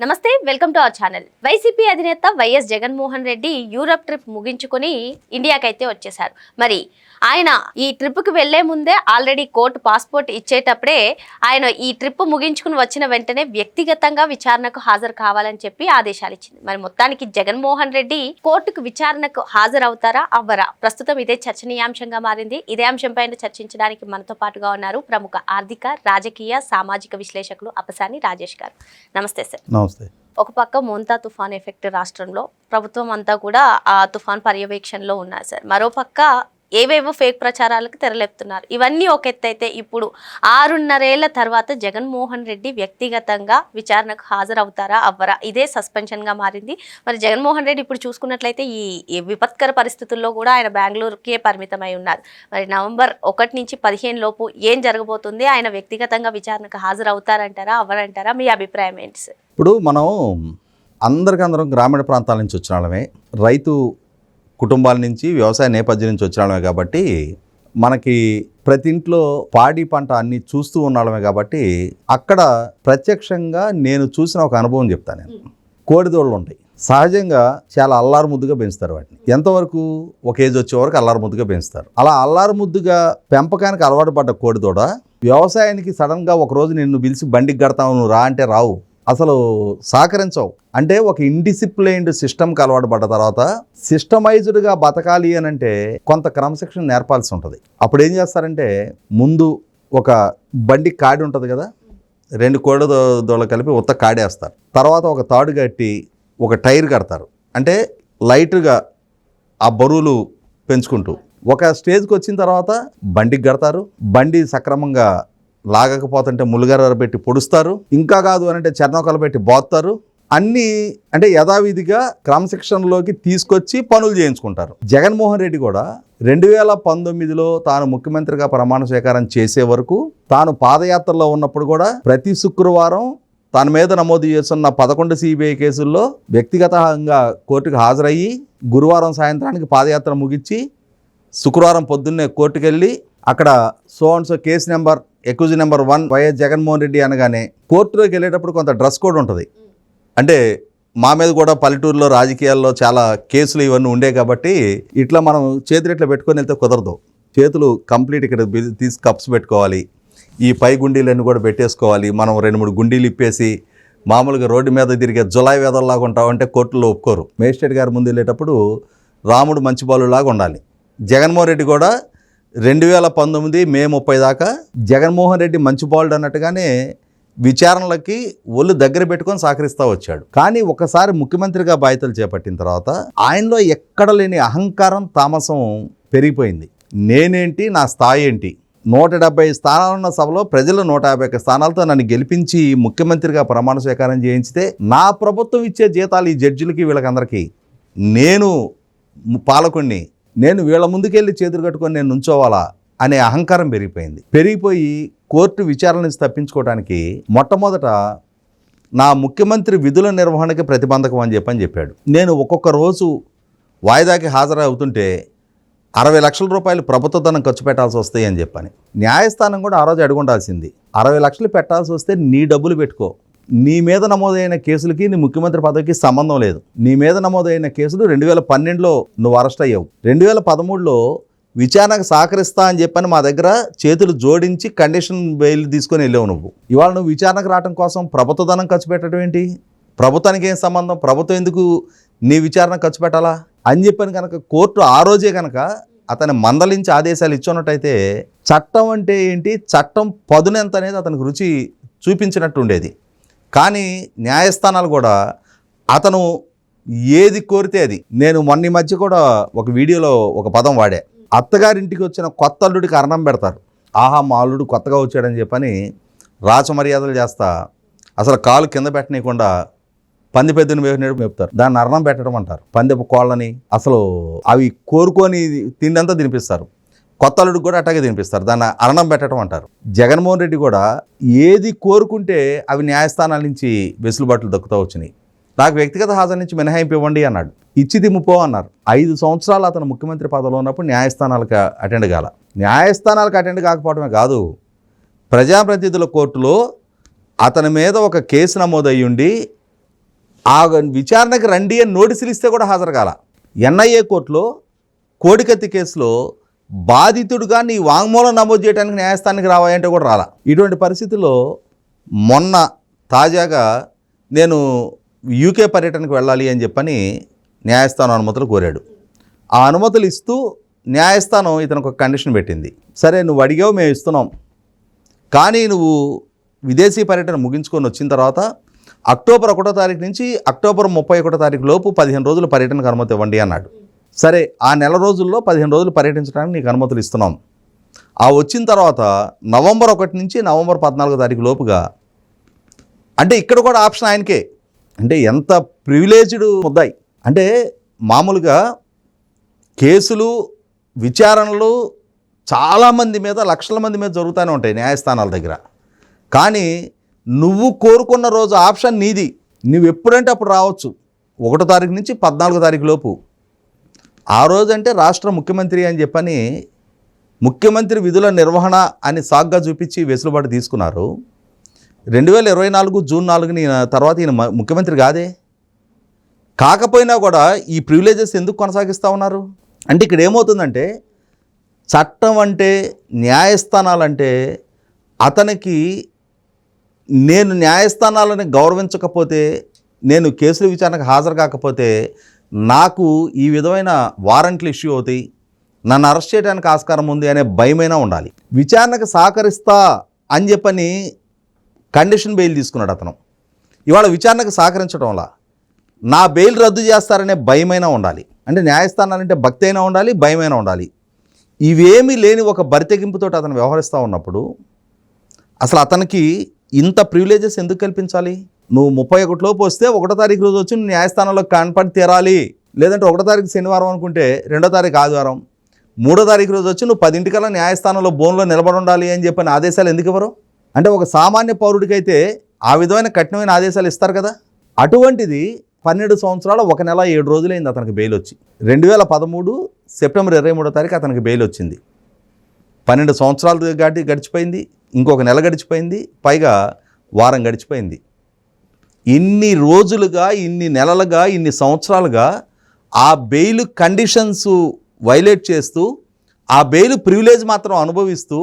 నమస్తే welcome to our channel. YCP అధినేత YS Jaganmohan Reddy Europe trip ముగించుకొని ఇండియాకైతే వచ్చేశారు. మరి ఆయన ఈ ట్రిప్కి వెళ్ళే ముందే ఆల్రెడీ కోర్టు పాస్పోర్ట్ ఇచ్చేటప్పుడే ఆయన ఈ ట్రిప్ ముగించుకుని వచ్చిన వెంటనే వ్యక్తిగతంగా విచారణకు హాజరు కావాలని చెప్పి ఆదేశాలు ఇచ్చింది మరి మొత్తానికి జగన్మోహన్ రెడ్డి కోర్టుకు విచారణకు హాజరవుతారా అవ్వరా? ప్రస్తుతం ఇదే చర్చనీయాంశంగా మారింది. ఇదే అంశంపైన చర్చించడానికి మనతో పాటుగా ఉన్నారు ప్రముఖ ఆర్థిక రాజకీయ సామాజిక విశ్లేషకులు అపసాని రాజేష్ గారు. నమస్తే సార్. నమస్తే ఒక పక్క మోంతా తుఫాన్ ఎఫెక్ట్ రాష్ట్రంలో ప్రభుత్వం అంతా కూడా ఆ తుఫాన్ పర్యవేక్షణలో ఉన్నారు సార్. మరోపక్క ఏవేవో ఫేక్ ప్రచారాలకు తెరలేపుతున్నారు. ఇవన్నీ ఒక ఎత్తైతే ఇప్పుడు ఆరున్నరేళ్ళ తర్వాత జగన్మోహన్ రెడ్డి వ్యక్తిగతంగా విచారణకు హాజరవుతారా అవ్వరా? ఇదే సస్పెన్షన్గా మారింది. మరి జగన్మోహన్ రెడ్డి ఇప్పుడు చూసుకున్నట్లయితే ఈ ఈ విపత్కర పరిస్థితుల్లో కూడా ఆయన బెంగళూరుకే పరిమితమై ఉన్నారు. మరి నవంబర్ ఒకటి నుంచి పదిహేను లోపు ఏం జరగబోతుంది? ఆయన వ్యక్తిగతంగా విచారణకు హాజరవుతారంటారా అవ్వరంటారా? మీ అభిప్రాయం ఏంటి సార్? ఇప్పుడు మనం అందరికందరం గ్రామీణ ప్రాంతాల నుంచి వచ్చిన వాళ్ళమే. రైతు కుటుంబాల నుంచి వ్యవసాయ నేపథ్యం నుంచి వచ్చిన వాళ్ళమే కాబట్టి మనకి ప్రతి ఇంట్లో పాడి పంట అన్ని చూస్తూ ఉన్నాళ్ళమే కాబట్టి అక్కడ ప్రత్యక్షంగా నేను చూసిన ఒక అనుభవం చెప్తాను నేను. కోడిదోళ్ళు ఉంటాయి. సహజంగా చాలా అల్లారు ముద్దుగా పెంచుతారు వాటిని. ఎంతవరకు ఒక ఏజ్ వచ్చే వరకు అల్లారు ముద్దుగా పెంచుతారు. అలా అల్లారు ముద్దుగా పెంపకానికి అలవాటు పడ్డ కోడిదోడ వ్యవసాయానికి సడన్గా ఒక రోజు నిన్ను పిలిచి బండికి కడతావు నువ్వు రా అంటే రావు. అసలు సహకరించవు. అంటే ఒక ఇండిసిప్లైన్డ్ సిస్టమ్కి అలవాటు పడ్డ తర్వాత సిస్టమైజ్డ్గా బతకాలి అని అంటే కొంత క్రమశిక్షణ నేర్పాల్సి ఉంటుంది. అప్పుడు ఏం చేస్తారంటే ముందు ఒక బండి కాడి ఉంటుంది కదా రెండు కోడ దోళ్ళు కలిపి ఉత్త కాడేస్తారు. తర్వాత ఒక తాడు కట్టి ఒక టైర్ కడతారు. అంటే లైట్గా ఆ బరువులు పెంచుకుంటూ. ఒక స్టేజ్కి వచ్చిన తర్వాత బండికి కడతారు. బండి సక్రమంగా లాగకపోతుంటే ములుగర పెట్టి పొడుస్తారు. ఇంకా కాదు అని అంటే చర్నకలు పెట్టి బోత్తారు. అన్నీ అంటే యథావిధిగా క్రమశిక్షణలోకి తీసుకొచ్చి పనులు చేయించుకుంటారు. జగన్మోహన్ రెడ్డి కూడా రెండు వేల పంతొమ్మిదిలో తాను ముఖ్యమంత్రిగా ప్రమాణ స్వీకారం చేసే వరకు తాను పాదయాత్రలో ఉన్నప్పుడు కూడా ప్రతి శుక్రవారం తన మీద నమోదు చేస్తున్న పదకొండు సిబిఐ కేసుల్లో వ్యక్తిగతంగా కోర్టుకు హాజరయ్యి గురువారం సాయంత్రానికి పాదయాత్ర ముగించి శుక్రవారం పొద్దున్నే కోర్టుకెళ్ళి అక్కడ so and so case number accused number one YS Jaganmohan Reddy అనగానే కోర్టులోకి వెళ్ళేటప్పుడు కొంత డ్రెస్ కోడ్ ఉంటుంది. అంటే మా మీద కూడా పల్లెటూరులో రాజకీయాల్లో చాలా కేసులు ఇవన్నీ ఉండే కాబట్టి ఇట్లా మనం చేతులు ఇట్లా పెట్టుకొని వెళ్తే కుదరదు. చేతులు కంప్లీట్ ఇక్కడ తీసి కప్స్ పెట్టుకోవాలి. ఈ పై గుండీలన్నీ కూడా పెట్టేసుకోవాలి. మనం రెండు మూడు గుండీలు ఇప్పేసి మామూలుగా రోడ్డు మీద తిరిగే జులాయి వేదల్లాగా ఉంటామంటే కోర్టులో ఒప్పుకోరు. మేజిస్ట్రేట్ గారి ముందు వెళ్ళేటప్పుడు రాముడు మంచి బాలులాగా ఉండాలి. జగన్మోహన్ రెడ్డి కూడా రెండు వేల పంతొమ్మిది మే ముప్పై దాకా జగన్మోహన్ రెడ్డి మంచి బాలుడు అన్నట్టుగానే విచారణలకి ఒళ్ళు దగ్గర పెట్టుకొని సహకరిస్తూ వచ్చాడు. కానీ ఒకసారి ముఖ్యమంత్రిగా బాధ్యతలు చేపట్టిన తర్వాత ఆయనలో ఎక్కడ లేని అహంకారం తామసం పెరిగిపోయింది. నేనేంటి నా స్థాయి ఏంటి? నూట డెబ్బై స్థానాలున్న సభలో ప్రజలు నూట యాభై ఒక్క స్థానాలతో నన్ను గెలిపించి ముఖ్యమంత్రిగా ప్రమాణ స్వీకారం చేయించితే నా ప్రభుత్వం ఇచ్చే జీతాలు ఈ జడ్జిలకి వీళ్ళకందరికీ. నేను పాలకుణ్ణి నేను వీళ్ళ ముందుకెళ్ళి చేతులు కట్టుకొని నేను నుంచోవాలా అనే అహంకారం పెరిగిపోయింది. పెరిగిపోయి కోర్టు విచారణ నుంచి తప్పించుకోవడానికి మొట్టమొదట నా ముఖ్యమంత్రి విధుల నిర్వహణకి ప్రతిబంధకం అని చెప్పని చెప్పాడు. నేను ఒక్కొక్క రోజు వాయిదాకి హాజరవుతుంటే అరవై లక్షల రూపాయలు ప్రభుత్వ ధనం ఖర్చు పెట్టాల్సి వస్తాయి అని చెప్పని. న్యాయస్థానం కూడా ఆ రోజు అడుగుండాల్సింది. అరవై లక్షలు పెట్టాల్సి వస్తే నీ డబ్బులు పెట్టుకో. నీ మీద నమోదైన కేసులకి నీ ముఖ్యమంత్రి పదవికి సంబంధం లేదు. నీ మీద నమోదైన కేసులు రెండు వేల పన్నెండులో నువ్వు అరెస్ట్ అయ్యావు. రెండు వేల పదమూడులో విచారణకు సహకరిస్తా అని చెప్పని మా దగ్గర చేతులు జోడించి కండిషన్ బెయిల్ తీసుకొని వెళ్ళావు నువ్వు. ఇవాళ నువ్వు విచారణకు రావడం కోసం ప్రభుత్వ ధనం ఖర్చు పెట్టడం ఏంటి? ప్రభుత్వానికి ఏం సంబంధం? ప్రభుత్వం ఎందుకు నీ విచారణ ఖర్చు పెట్టాలా? అని చెప్పని కనుక కోర్టు ఆ రోజే కనుక అతని మందలించి ఆదేశాలు ఇచ్చున్నట్టయితే చట్టం అంటే ఏంటి? చట్టం పదునెంత అనేది అతనికి రుచి చూపించినట్టు ఉండేది కానీ న్యాయస్థానాలు కూడా అతను ఏది కోరితే అది. నేను మొన్న ఈ మధ్య కూడా ఒక వీడియోలో ఒక పదం వాడా. అత్తగారింటికి వచ్చిన కొత్త అల్లుడికి అన్నం పెడతారు. ఆహా మా అల్లుడు కొత్తగా వచ్చాడని చెప్పని రాచమర్యాదలు చేస్తా. అసలు కాలు కింద పెట్టనీయకుండా పంది పెద్దని వేసినట్టు మేపుతారు. దాన్ని అన్నం పెట్టడం అంటారు. పంది కోళ్ళని అసలు అవి కోరుకొని తిండంతా తినిపిస్తారు. కొత్త అల్లుడికి కూడా అట్టాగే తినిపిస్తారు. దాన్ని అరణం పెట్టడం అంటారు. జగన్మోహన్ రెడ్డి కూడా ఏది కోరుకుంటే అవి న్యాయస్థానాల నుంచి వెసులుబాట్లు దక్కుతూ వచ్చినాయి. నాకు వ్యక్తిగత హాజరు నుంచి మినహాయింపు ఇవ్వండి అన్నాడు. ఇచ్చి దిమ్ముపో అన్నారు. ఐదు సంవత్సరాలు అతను ముఖ్యమంత్రి పదవిలో ఉన్నప్పుడు న్యాయస్థానాలకు అటెండ్ కాల. న్యాయస్థానాలకు అటెండ్ కాకపోవడమే కాదు ప్రజాప్రతినిధుల కోర్టులో అతని మీద ఒక కేసు నమోదయ్యుండి ఆ విచారణకు రండి అని నోటీసులు ఇస్తే కూడా హాజరు కాల. ఎన్ఐఏ కోర్టులో కోడికత్తి కేసులో బాధితుడుగా నీ వాంగ్మూలం నమోదు చేయడానికి న్యాయస్థానానికి రావాలంటే కూడా రాలా. ఇటువంటి పరిస్థితుల్లో మొన్న తాజాగా నేను యూకే పర్యటనకు వెళ్ళాలి అని చెప్పని న్యాయస్థానం అనుమతులు కోరాడు. ఆ అనుమతులు ఇస్తూ న్యాయస్థానం ఇతనికి ఒక కండిషన్ పెట్టింది. సరే నువ్వు అడిగావు మేము ఇస్తున్నాం. కానీ నువ్వు విదేశీ పర్యటన ముగించుకొని వచ్చిన తర్వాత అక్టోబర్ ఒకటో తారీఖు నుంచి అక్టోబర్ ముప్పై ఒకటో తారీఖు లోపు పదిహేను రోజులు పర్యటనకు అనుమతి ఇవ్వండి అన్నాడు. సరే ఆ నెల రోజుల్లో పదిహేను రోజులు పర్యటించడానికి నీకు అనుమతులు ఇస్తున్నాం. ఆ వచ్చిన తర్వాత నవంబర్ ఒకటి నుంచి నవంబర్ పద్నాలుగో తారీఖు లోపుగా అంటే ఇక్కడ కూడా ఆప్షన్ ఆయనకే. అంటే ఎంత ప్రివిలేజ్డ్ ముద్దాయి. అంటే మామూలుగా కేసులు విచారణలు చాలామంది మీద లక్షల మంది మీద జరుగుతూనే ఉంటాయి న్యాయస్థానాల దగ్గర. కానీ నువ్వు కోరుకున్న రోజు ఆప్షన్ నీది. నువ్వు ఎప్పుడంటే అప్పుడు రావచ్చు. ఒకటో తారీఖు నుంచి పద్నాలుగో తారీఖు లోపు. ఆ రోజు అంటే రాష్ట్ర ముఖ్యమంత్రి అని చెప్పని ముఖ్యమంత్రి విధుల నిర్వహణ అని సాగ్గా చూపించి వెసులుబాటు తీసుకున్నారు. రెండు వేల ఇరవై నాలుగు జూన్ నాలుగుని తర్వాత ఈయన మ- ముఖ్యమంత్రి కాదే? కాకపోయినా కూడా ఈ ప్రివిలేజెస్ ఎందుకు కొనసాగిస్తూ ఉన్నారు? అంటే ఇక్కడ ఏమవుతుందంటే చట్టం అంటే న్యాయస్థానాలంటే అతనికి నేను న్యాయస్థానాలను గౌరవించకపోతే నేను కేసుల విచారణకు హాజరు కాకపోతే నాకు ఈ విధమైన వారెంట్లు ఇష్యూ అవుతాయి నన్ను అరెస్ట్ చేయడానికి ఆస్కారం ఉంది అనే భయమైనా ఉండాలి. విచారణకు సహకరిస్తా అని చెప్పని కండిషన్ బెయిల్ తీసుకున్నాడు అతను. ఇవాళ విచారణకు సహకరించడం వల్ల నా బెయిల్ రద్దు చేస్తారనే భయమైనా ఉండాలి. అంటే న్యాయస్థానాలంటే భక్తి అయినా ఉండాలి భయమైనా ఉండాలి. ఇవేమీ లేని ఒక బరితెగింపుతో అతను వ్యవహరిస్తూ ఉన్నప్పుడు అసలు అతనికి ఇంత ప్రివిలేజెస్ ఎందుకు కల్పించాలి? నువ్వు ముప్పై ఒకటిలోపు వస్తే ఒకటో తారీఖు రోజు వచ్చి నువ్వు న్యాయస్థానంలో కనపడి తీరాలి. లేదంటే ఒకటో తారీఖు శనివారం అనుకుంటే రెండో తారీఖు ఆదివారం. మూడో తారీఖు రోజు వచ్చి నువ్వు పదింటికల్లా న్యాయస్థానంలో బోన్లో నిలబడి ఉండాలి అని చెప్పిన ఆదేశాలు ఎందుకు ఇవ్వరు? అంటే ఒక సామాన్య పౌరుడికైతే ఆ విధమైన కఠినమైన ఆదేశాలు ఇస్తారు కదా? అటువంటిది పన్నెండు సంవత్సరాలు ఒక నెల ఏడు రోజులైంది అతనికి బెయిల్ వచ్చి. రెండు వేల పదమూడు సెప్టెంబర్ ఇరవై మూడో తారీఖు అతనికి బెయిల్ వచ్చింది. పన్నెండు సంవత్సరాలు గడి గడిచిపోయింది ఇంకొక నెల గడిచిపోయింది పైగా వారం గడిచిపోయింది. ఇన్ని రోజులుగా ఇన్ని నెలలుగా ఇన్ని సంవత్సరాలుగా ఆ బెయిల్ కండిషన్స్ వైలేట్ చేస్తూ ఆ బెయిల్ ప్రివిలేజ్ మాత్రం అనుభవిస్తూ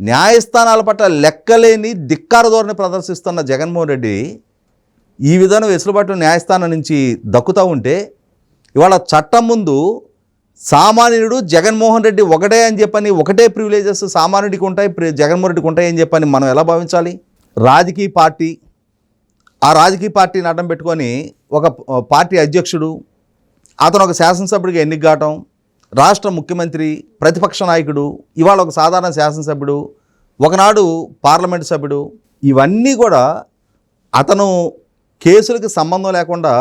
న్యాయస్థానాల పట్ల లెక్కలేని ధిక్కార ధోరణి ప్రదర్శిస్తున్న జగన్మోహన్ రెడ్డి ఈ విధానం వెసులుబాటు న్యాయస్థానం నుంచి దక్కుతూ ఉంటే ఇవాళ చట్టం ముందు సామాన్యుడు జగన్మోహన్ రెడ్డి ఒకటే అని చెప్పని ఒకటే ప్రివిలేజెస్ సామాన్యుడికి ఉంటాయి ప్రి- జగన్మోహన్ రెడ్డికి ఉంటాయని అని చెప్పని మనం ఎలా భావించాలి? రాజకీయ పార్టీ ఆ రాజకీయ పార్టీని అడ్డం పెట్టుకొని ఒక పార్టీ అధ్యక్షుడు అతను ఒక శాసనసభ్యుడిగా ఎన్నిక కావటం రాష్ట్ర ముఖ్యమంత్రి ప్రతిపక్ష నాయకుడు ఇవాళ ఒక సాధారణ శాసనసభ్యుడు ఒకనాడు పార్లమెంటు సభ్యుడు ఇవన్నీ కూడా అతను కేసులకి సంబంధం లేకుండా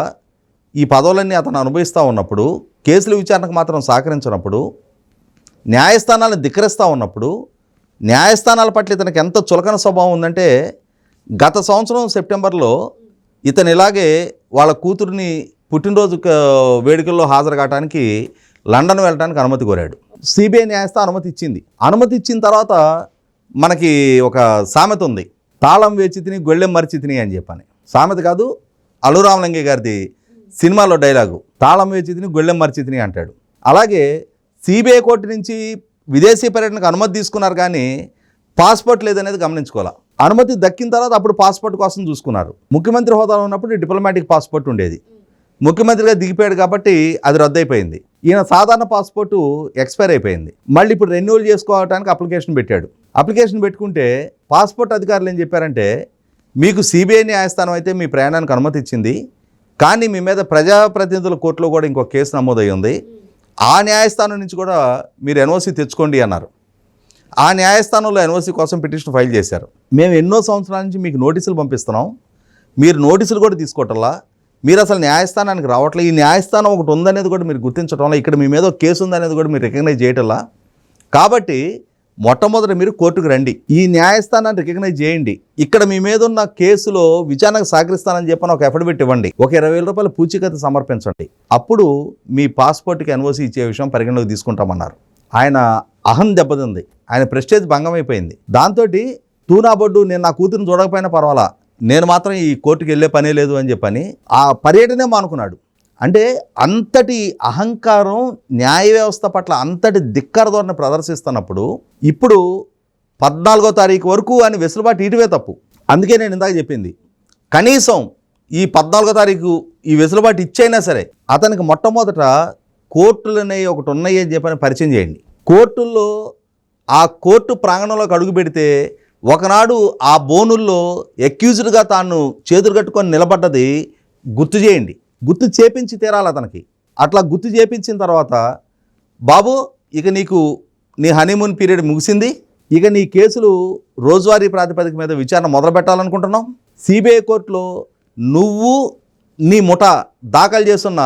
ఈ పదవులన్నీ అతను అనుభవిస్తూ ఉన్నప్పుడు కేసుల విచారణకు మాత్రం సహకరించినప్పుడు న్యాయస్థానాలను ధిక్కరిస్తూ ఉన్నప్పుడు న్యాయస్థానాల పట్ల ఇతనికి ఎంత చులకన స్వభావం ఉందంటే గత సంవత్సరం సెప్టెంబర్లో ఇతను ఇలాగే వాళ్ళ కూతురిని పుట్టినరోజు వేడుకల్లో హాజరు కావడానికి లండన్ వెళ్ళడానికి అనుమతి కోరాడు. సిబిఐ న్యాయస్థానం అనుమతి ఇచ్చింది. అనుమతి ఇచ్చిన తర్వాత మనకి ఒక సామెత ఉంది. తాళం వేచి తిని గొళ్ళెం మరిచి తిని అని చెప్పని. సామెత కాదు అల్లు గారిది సినిమాలో డైలాగు తాళం వేచి తిని గొళ్ళెం మరిచి తిని అంటాడు. అలాగే సిబిఐ కోర్టు నుంచి విదేశీ పర్యటనకు అనుమతి తీసుకున్నారు కానీ పాస్పోర్ట్ లేదనేది గమనించుకోవాలి? అనుమతి దక్కిన తర్వాత అప్పుడు పాస్పోర్ట్ కోసం చూసుకున్నారు. ముఖ్యమంత్రి హోదాలో ఉన్నప్పుడు డిప్లొమాటిక్ పాస్పోర్ట్ ఉండేది. ముఖ్యమంత్రిగా దిగిపోయాడు కాబట్టి అది రద్దయిపోయింది. ఈయన సాధారణ పాస్పోర్టు ఎక్స్పైర్ అయిపోయింది. మళ్ళీ ఇప్పుడు రెన్యువల్ చేసుకోవడానికి అప్లికేషన్ పెట్టాడు. అప్లికేషన్ పెట్టుకుంటే పాస్పోర్ట్ అధికారులు ఏం చెప్పారంటే మీకు సిబిఐ న్యాయస్థానం అయితే మీ ప్రయాణానికి అనుమతి ఇచ్చింది. కానీ మీ మీద ప్రజాప్రతినిధుల కోర్టులో కూడా ఇంకో కేసు నమోదై ఉంది ఆ న్యాయస్థానం నుంచి కూడా మీరు ఎన్ఓసి తెచ్చుకోండి అన్నారు. ఆ న్యాయస్థానంలో ఎన్ఓసీ కోసం పిటిషన్ ఫైల్ చేశారు. మేము ఎన్నో సంవత్సరాల నుంచి మీకు నోటీసులు పంపిస్తున్నాం. మీరు నోటీసులు కూడా తీసుకోవటంలా. మీరు అసలు న్యాయస్థానానికి రావట్లే. ఈ న్యాయస్థానం ఒకటి ఉందనేది కూడా మీరు గుర్తించటంలా. ఇక్కడ మీ మీద కేసు ఉందనేది కూడా మీరు రికగ్నైజ్ చేయటంలా. కాబట్టి మొట్టమొదట మీరు కోర్టుకు రండి. ఈ న్యాయస్థానాన్ని రికగ్నైజ్ చేయండి. ఇక్కడ మీ మీద ఉన్న కేసులో విచారణకు సహకరిస్తానని చెప్పని ఒక అఫిడవిట్ ఇవ్వండి. ఒక ఇరవై వేల రూపాయల పూచీకత్తు సమర్పించండి. అప్పుడు మీ పాస్పోర్ట్కి ఎన్ఓసి ఇచ్చే విషయం పరిగణలోకి తీసుకుంటామన్నారు. ఆయన అహం దెబ్బతింది. ఆయన ప్రెస్టేజ్ భంగం అయిపోయింది. దాంతో తూనాబొడ్డు నేను నా కూతురుని చూడకపోయినా పర్వాలా నేను మాత్రం ఈ కోర్టుకి వెళ్ళే పనే లేదు అని చెప్పని ఆ పర్యటనే మానుకున్నాడు. అంటే అంతటి అహంకారం న్యాయ వ్యవస్థ పట్ల అంతటి ధిక్కర ధోరణి ప్రదర్శిస్తున్నప్పుడు ఇప్పుడు పద్నాలుగో తారీఖు వరకు అని వెసులుబాటు ఇటువే తప్పు. అందుకే నేను ఇందాక చెప్పింది. కనీసం ఈ పద్నాలుగో తారీఖు ఈ వెసులుబాటు ఇచ్చైనా సరే అతనికి మొట్టమొదట కోర్టులు అనేవి ఒకటి ఉన్నాయి అని చెప్పని పరిచయం చేయండి. కోర్టుల్లో ఆ కోర్టు ప్రాంగణంలోకి అడుగు పెడితే ఒకనాడు ఆ బోనుల్లో ఎక్యూజ్డ్గా తాను చేతులు కట్టుకొని నిలబడ్డది గుర్తు చేయండి. గుర్తు చేపించి తీరాలి అతనికి. అట్లా గుర్తు చేపించిన తర్వాత బాబు ఇక నీకు నీ హనీమూన్ పీరియడ్ ముగిసింది. ఇక నీ కేసులు రోజువారీ ప్రాతిపదిక మీద విచారణ మొదలు పెట్టాలనుకుంటున్నాం సిబిఐ కోర్టులో నువ్వు నీ ముఠ దాఖలు చేస్తున్న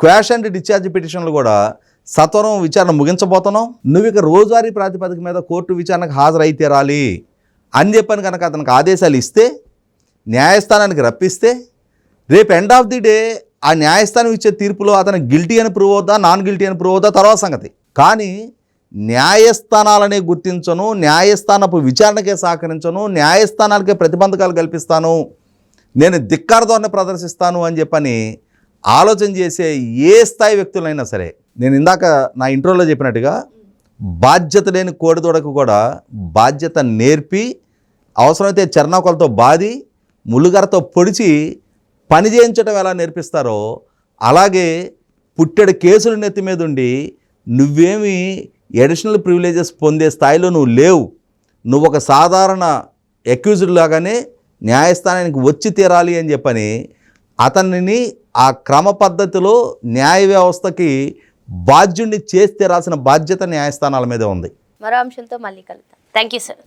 క్వాష్ అండ్ డిశ్చార్జ్ పిటిషన్లు కూడా సత్వరం విచారణ ముగించబోతున్నాం. నువ్వు ఇక రోజువారీ ప్రాతిపదిక మీద కోర్టు విచారణకు హాజరై తీరాలి అని చెప్పని కనుక అతనికి ఆదేశాలు ఇస్తే న్యాయస్థానానికి రప్పిస్తే రేపు ఎండ్ ఆఫ్ ది డే ఆ న్యాయస్థానం ఇచ్చే తీర్పులో అతను గిల్టీ అని ప్రూవ్ అవుతా నాన్ గిల్టీ అని ప్రూవ్ అవుతా తర్వాత సంగతి. కానీ న్యాయస్థానాలనే గుర్తించను న్యాయస్థానపు విచారణకే సహకరించను న్యాయస్థానాలకే ప్రతిబంధకాలు కల్పిస్తాను నేను ధిక్కార ధోరణి ప్రదర్శిస్తాను అని చెప్పని ఆలోచన చేసే ఏ స్థాయి వ్యక్తులైనా సరే నేను ఇందాక నా ఇంట్రోలో చెప్పినట్టుగా బాధ్యత లేని కోడిదూడకు కూడా బాధ్యత నేర్పి అవసరమైతే చర్నాకొలతో బాది ముళ్ళుగరతో పొడిచి పని చేయించడం ఎలా నేర్పిస్తారో అలాగే పుట్టెడు కేసులు నెత్తి మీద ఉండి నువ్వేమి ఎడిషనల్ ప్రివిలేజెస్ పొందే స్థాయిలో నువ్వు లేవు. నువ్వు ఒక సాధారణ అక్యూజ్డ్ లాగానే న్యాయస్థానానికి వచ్చి తీరాలి అని చెప్పని అతనిని ఆ క్రమ పద్ధతిలో న్యాయ వ్యవస్థకి బాధ్యుణ్ణి చేస్తే రాసిన బాధ్యత న్యాయస్థానాల మీద ఉంది. మరో అంశంతో మళ్ళీ కలుగుతాం థ్యాంక్ యూ సార్